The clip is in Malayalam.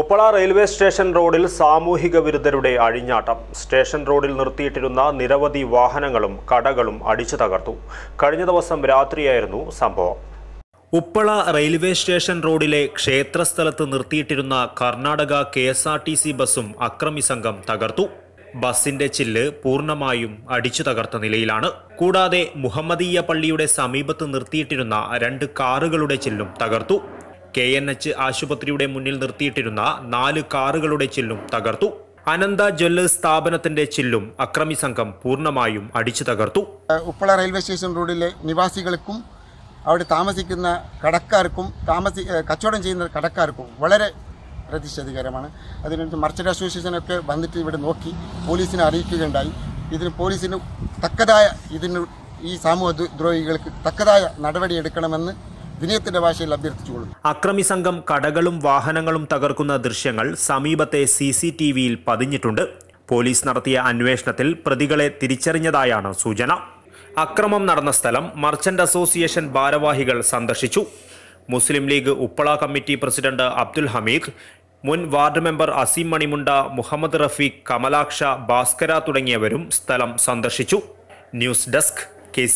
ഉപ്പള റെയിൽവേ സ്റ്റേഷൻ റോഡിൽ സാമൂഹിക വിരുദ്ധരുടെ അഴിഞ്ഞാട്ടം. സ്റ്റേഷൻ റോഡിൽ നിർത്തിയിട്ടിരുന്ന നിരവധി വാഹനങ്ങളും കടകളും അടിച്ചു തകർത്തു. കഴിഞ്ഞ ദിവസം രാത്രിയായിരുന്നു സംഭവം. ഉപ്പള റെയിൽവേ സ്റ്റേഷൻ റോഡിലെ ക്ഷേത്രസ്ഥലത്ത് നിർത്തിയിട്ടിരുന്ന Karnataka K S R T C ബസ്സും അക്രമി സംഘം തകർത്തു. ബസിന്റെ ചില്ല് പൂർണമായും അടിച്ചു തകർത്ത നിലയിലാണ്. കൂടാതെ മുഹമ്മദീയ പള്ളിയുടെ സമീപത്ത് നിർത്തിയിട്ടിരുന്ന രണ്ട് കാറുകളുടെ ചില്ലും തകർത്തു. കെ എൻ എച്ച് ആശുപത്രിയുടെ മുന്നിൽ നിർത്തിയിട്ടിരുന്ന നാല് കാറുകളുടെ ചില്ലും തകർത്തു. അനന്ത ജ്വല്ലേഴ്സ് സ്ഥാപനത്തിന്റെ ചില്ലും അക്രമി സംഘം പൂർണമായും അടിച്ചു തകർത്തു. ഉപ്പള റെയിൽവേ സ്റ്റേഷൻ റോഡിലെ നിവാസികൾക്കും അവിടെ താമസിക്കുന്ന കടക്കാർക്കും താമസി കച്ചവടം ചെയ്യുന്ന കടക്കാർക്കും വളരെ പ്രതിഷേധകരമാണ്. അതിനു മർച്ചന്റ് അസോസിയേഷനൊക്കെ വന്നിട്ട് ഇവിടെ നോക്കി പോലീസിനെ അറിയിക്കുകയുണ്ടായി. ഇതിന് പോലീസിന് തക്കതായ ഇതിന് ഈ സാമൂഹ ദ്രോഹികൾക്ക് തക്കതായ നടപടിയെടുക്കണമെന്ന് വിനയത്തിന്റെ ഭാഷയിൽ അഭ്യർത്ഥിച്ചുകൊള്ളുന്നു അക്രമി സംഘം കടകളും വാഹനങ്ങളും തകർക്കുന്ന ദൃശ്യങ്ങൾ സമീപത്തെ സി സി ടി വിയിൽ പതിഞ്ഞിട്ടുണ്ട്. പോലീസ് നടത്തിയ അന്വേഷണത്തിൽ പ്രതികളെ തിരിച്ചറിഞ്ഞതായാണ് സൂചന. അക്രമം നടന്ന സ്ഥലം മർച്ചന്റ് അസോസിയേഷൻ ഭാരവാഹികൾ സന്ദർശിച്ചു. മുസ്ലിം ലീഗ് ഉപ്പള കമ്മിറ്റി പ്രസിഡന്റ് അബ്ദുൽ ഹമീദ് മുൻ വാർഡ് മെമ്പർ അസീം മണിമുണ്ട മുഹമ്മദ് റഫീഖ് കമലാക്ഷ ഭാസ്കര തുടങ്ങിയവരും സ്ഥലം സന്ദർശിച്ചു. News desk K